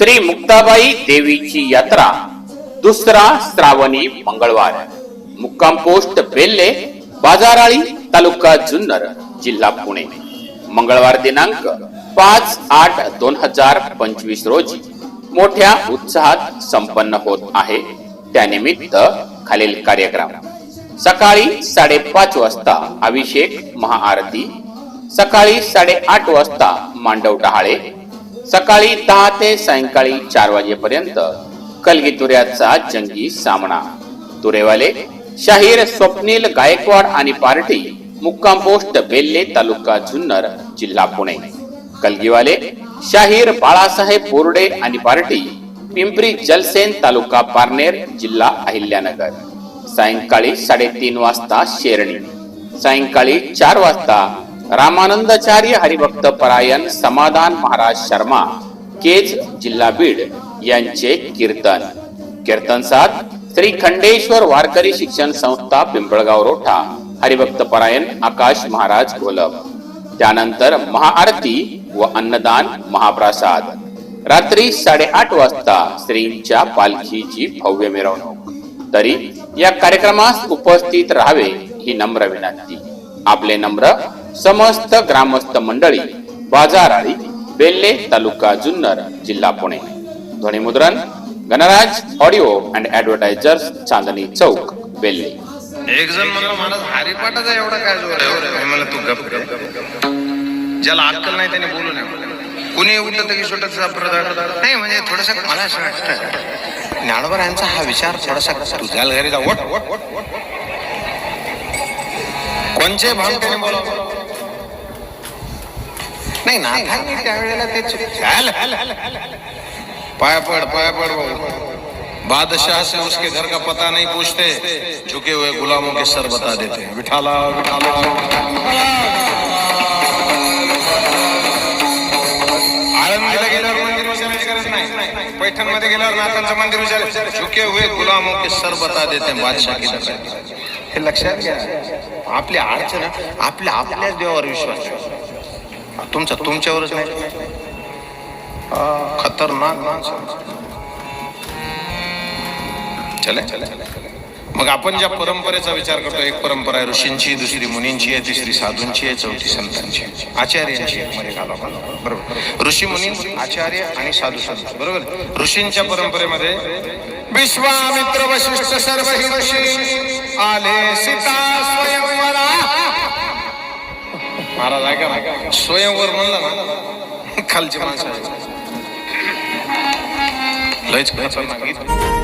श्री मुक्ताबाई देवीची यात्रा दुसरा श्रावणी मंगळवार. मुक्काम पोस्ट बेल्ले बाजाराळी तालुका जुन्नर जिल्हा पुणे. मंगळवार दिनांक पाच आठ दोन हजार पंचवीस रोजी मोठ्या उत्साहात संपन्न होत आहे. त्यानिमित्त खालील कार्यक्रम. सकाळी साडेपाच वाजता अभिषेक महाआरती. सकाळी साडेआठ वाजता मांडव डहाळे. सकाळी दहा ते सायंकाळी चार वाजेपर्यंत कलगी तुऱ्याचा जंगी सामना. तुरेवाले शाहीर स्वप्नील गायकवाड आणि पार्टी मुक्काम पोस्ट बेल्ले तालुका जुन्नर जिल्हा पुणे. कलगीवाले शाहीर बाळासाहेब बोर्डे आणि पार्टी पिंपरी जलसेन तालुका पारनेर जिल्हा अहिल्यानगर. सायंकाळी साडेतीन वाजता शेरणी. सायंकाळी चार वाजता रामानंदाचार्य हरिभक्त परायण समाधान महाराज शर्मा केज जिल्हा बीड यांचे कीर्तन. कीर्तन सात श्री खंडेश्वर वारकरी शिक्षण संस्था पिंपळगाव रोठा. हरिभक्त परायण आकाश महाराज घोलप त्यानंतर महाआरती व अन्नदान महाप्रसाद. रात्री साडेआठ वाजता श्रींच्या पालखीची भव्य मिरवणूक. तरी या कार्यक्रमास उपस्थित राहावे ही नम्र विनंती. आपले नम्र समस्त ग्रामस्थ मंडळी बाजार आळी बेल्ले तालुका जुन्नर जिल्हा पुणे. ध्वनिमुद्रण Ganraj audio and advertisers Chandni Chowk Belle. एक जण म्हणला मला हरिपाठाचा एवढा काय जोर आहे? मला तू गप गप गप. ज्याला अक्कल नाही त्याने बोलू नये. कुणी उठत की सुटत नाही म्हणजे थोडस मला असं वाटतं ज्ञानोबर यांचा हा विचार थोडासा तुझ्या घरी जा. वट वट वट वट कोणचे भाग त्याने बोलावं? पाय पड पाय पड बादशाह से उसके घर का पता नहीं पूछते, झुके हुए गुलामों के सर बता देते। विठाला विठाला आळंदीला गेल्यावर मंदिर विचारायची गरज नाही। पैठण मध्ये गेल्यावर नाथांचं मंदिर विचार झुके हुए गुलामों के सर बता देते बादशाह की दखल हे लक्षात घ्या आपली अडचण आपल्या आपल्याच देवावर विश्वास। ठेवा. तुमचा तुमच्यावरच नाही. खतरनाक चले चले. मग आपण ज्या परंपरेचा विचार करतो एक परंपरा आहे ऋषींची दुसरी मुनींची आहे तिसरी साधूंची आहे चौथी संतांची आचार्यांची मध्ये घाला बरोबर. ऋषी मुनी आचार्य आणि साधू संत. बरोबर? ऋषींच्या परंपरेमध्ये विश्वामित्र वशिष्ठ सर्व ही ऋषी आले सीता महाराज ऐका ना. स्वयंवर म्हणलं ना खालची माणसं लयच खतरनाक गीत.